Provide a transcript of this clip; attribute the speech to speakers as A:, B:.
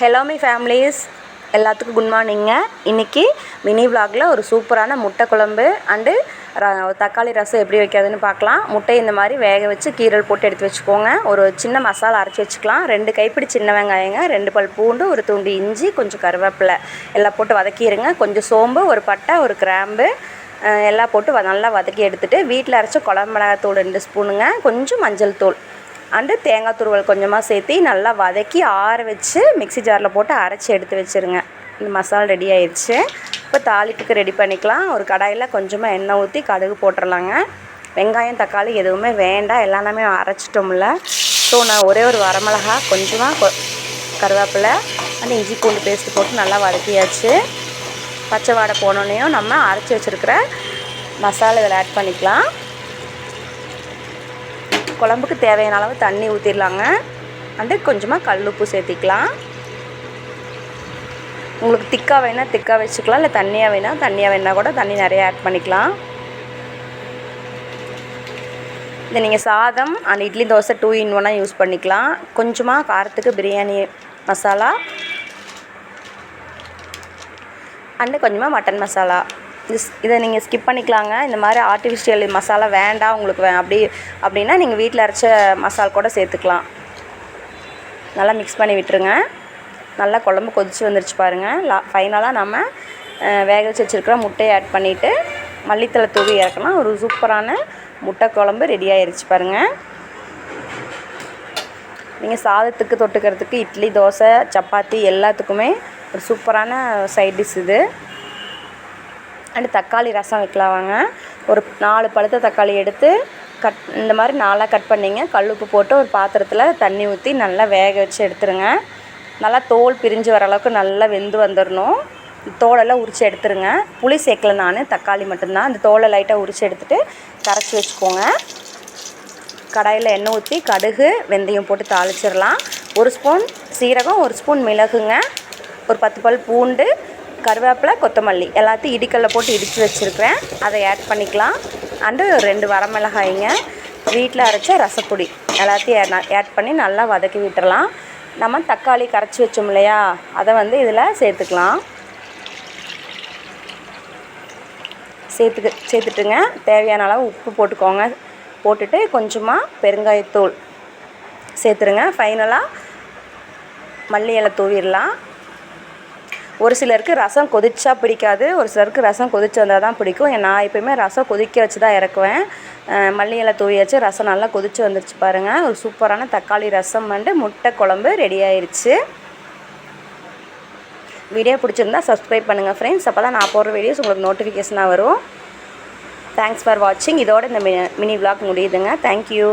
A: Hello me families எல்லாத்துக்கும் good மார்னிங்க இன்றைக்கி mini விளாகில் ஒரு சூப்பரான முட்டை குழம்பு அண்டு ர தக்காளி ரசம் எப்படி வைக்கிறதுன்னு பார்க்கலாம். முட்டை இந்த மாதிரி வேக வச்சு கீரல் போட்டு எடுத்து வச்சுக்கோங்க. ஒரு சின்ன மசாலா அரைச்சி வச்சுக்கலாம். ரெண்டு கைப்பிடி சின்ன வெங்காயங்க ரெண்டு பல் பூண்டு ஒரு துண்டு இஞ்சி கொஞ்சம் கருவேப்பிலை. எல்லாம் போட்டு வதக்கிடுங்க கொஞ்சம் சோம்பு ஒரு பட்டை ஒரு கிராம்பு எல்லாம் போட்டு நல்லா வதக்கி எடுத்துகிட்டு வீட்டில் அரைச்ச குழம்பு மிளகாத்தூள் ரெண்டு ஸ்பூனுங்க கொஞ்சம் மஞ்சள் தூள். அண்டு தேங்காய் துருவல் கொஞ்சமாக சேர்த்து நல்லா வதக்கி ஆற வச்சு மிக்ஸி ஜாரில் போட்டு அரைச்சி எடுத்து வச்சுருங்க. இந்த மசாலா ரெடி ஆயிடுச்சு இப்போ தாளிப்புக்கு ரெடி பண்ணிக்கலாம். ஒரு கடாயில் கொஞ்சமாக எண்ணெய் ஊற்றி கடுகு போட்டுடலாங்க வெங்காயம் தக்காளி எதுவுமே வேண்டாம். எல்லாமே அரைச்சிட்டோம்ல. ஸோ நான் ஒரே ஒரு வரமிளகா கொஞ்சமாக கொ கருவேப்பிலை அண்ட் இஞ்சி பூண்டு பேஸ்ட் போட்டு நல்லா வதக்கியாச்சு. பச்சை வாடை போனோடனையும் நம்ம அரைச்சி வச்சுருக்கிற மசாலா இதில் ஆட் பண்ணிக்கலாம். குழம்புக்கு தேவையான அளவு தண்ணி ஊற்றிடலாங்க அண்டு கொஞ்சமாக கல் உப்பு சேர்த்திக்கலாம். உங்களுக்கு திக்காக வேணால் திக்காக வச்சுக்கலாம். இல்லை தண்ணியாக வேணால் தண்ணியாக வேணால் கூட தண்ணி நிறைய ஆட் பண்ணிக்கலாம். இது நீங்கள் சாதம் and idli dosa two in ஒன்னாக யூஸ் பண்ணிக்கலாம். கொஞ்சமாக காரத்துக்கு பிரியாணி மசாலா. அண்டு கொஞ்சமாக மட்டன் மசாலா. இதை நீங்கள் ஸ்கிப் பண்ணிக்கலாங்க. இந்த மாதிரி ஆர்டிஃபிஷியல் மசாலா வேண்டாம் உங்களுக்கு வே அப்படி அப்படின்னா நீங்கள் வீட்டில் அரைச்ச மசால் கூட சேர்த்துக்கலாம். நல்லா மிக்ஸ் பண்ணி விட்டுருங்க. நல்லா குழம்பு கொதித்து வந்துருச்சு பாருங்கள் லா ஃபைனலாக நம்ம வேக வச்சு வச்சுருக்கிற முட்டையை ஆட் பண்ணிவிட்டு மல்லித்தலை தூவி இறக்கணும் ஒரு சூப்பரான முட்டை குழம்பு ரெடி ஆயிருச்சு பாருங்கள் நீங்கள் சாதத்துக்கு தொட்டுக்கிறதுக்கு இட்லி தோசை சப்பாத்தி எல்லாத்துக்குமே ஒரு சூப்பரான சைட் டிஷ் இது. அண்டு தக்காளி ரசம் வைக்கலாம் வாங்க. ஒரு நாலு பழுத்த தக்காளி எடுத்து கட் இந்த மாதிரி நாலாக கட் பண்ணிங்க. கல் உப்பு போட்டு ஒரு பாத்திரத்தில் தண்ணி ஊற்றி நல்லா வேக வச்சு எடுத்துருங்க. நல்லா தோல் பிரிஞ்சு வர அளவுக்கு நல்லா வெந்து வந்துடணும் தோலெல்லாம் உரித்து எடுத்துருங்க. புளி சேர்க்கல நான் தக்காளி மட்டும்தான். அந்த தோலை லைட்டாக உரித்து எடுத்துட்டு கரைச்சி வச்சுக்கோங்க. கடாயில் எண்ணெய் ஊற்றி கடுகு வெந்தயம் போட்டு தாளிச்சிடலாம் ஒரு ஸ்பூன் சீரகம் ஒரு ஸ்பூன் மிளகுங்க. ஒரு பத்து பல் பூண்டு கருவேப்பிலை கொத்தமல்லி எல்லாத்தையும் இடிக்கல்ல போட்டு இடித்து வச்சுருக்கிறேன். அதை ஆட் பண்ணிக்கலாம். அண்டு ரெண்டு வரமிளகாய்ங்க வீட்டில் அரைச்ச ரசப்பொடி எல்லாத்தையும் ஆட் பண்ணி நல்லா வதக்கி விட்டுறலாம். நம்ம தக்காளி கரைச்சி வச்சோம் இல்லையா? அதை வந்து இதில் சேர்த்துக்கலாம். சேர்த்துக்கு சேர்த்துட்டுங்க. தேவையான அளவு உப்பு போட்டுக்கோங்க. போட்டுட்டு கொஞ்சமாக பெருங்காயத்தூள் சேர்த்துருங்க. ஃபைனலாக மல்லி இலை தூவிடலாம். ஒரு சிலருக்கு ரசம் கொதிச்சா பிடிக்காது ஒரு சிலருக்கு ரசம் கொதிச்சு வந்தால் தான் பிடிக்கும். நான் எப்பயுமே ரசம் கொதிக்க வச்சு தான் இறக்குவேன். மல்லி இலை தூவி வச்சு ரசம் நல்லா கொதிச்சு வந்துருச்சு பாருங்கள் ஒரு சூப்பரான தக்காளி ரசம் வந்து முட்டை குழம்பு ரெடி ஆயிடுச்சு வீடியோ பிடிச்சிருந்தா சப்ஸ்கிரைப் பண்ணுங்கள் ஃப்ரெண்ட்ஸ் அப்போ தான் நான் போடுற வீடியோஸ் உங்களுக்கு நோட்டிஃபிகேஷனாக வரும். தேங்க்ஸ் ஃபார் வாட்சிங் இதோட இந்த மினி மினி விளாக் முடியுதுங்க. Thank you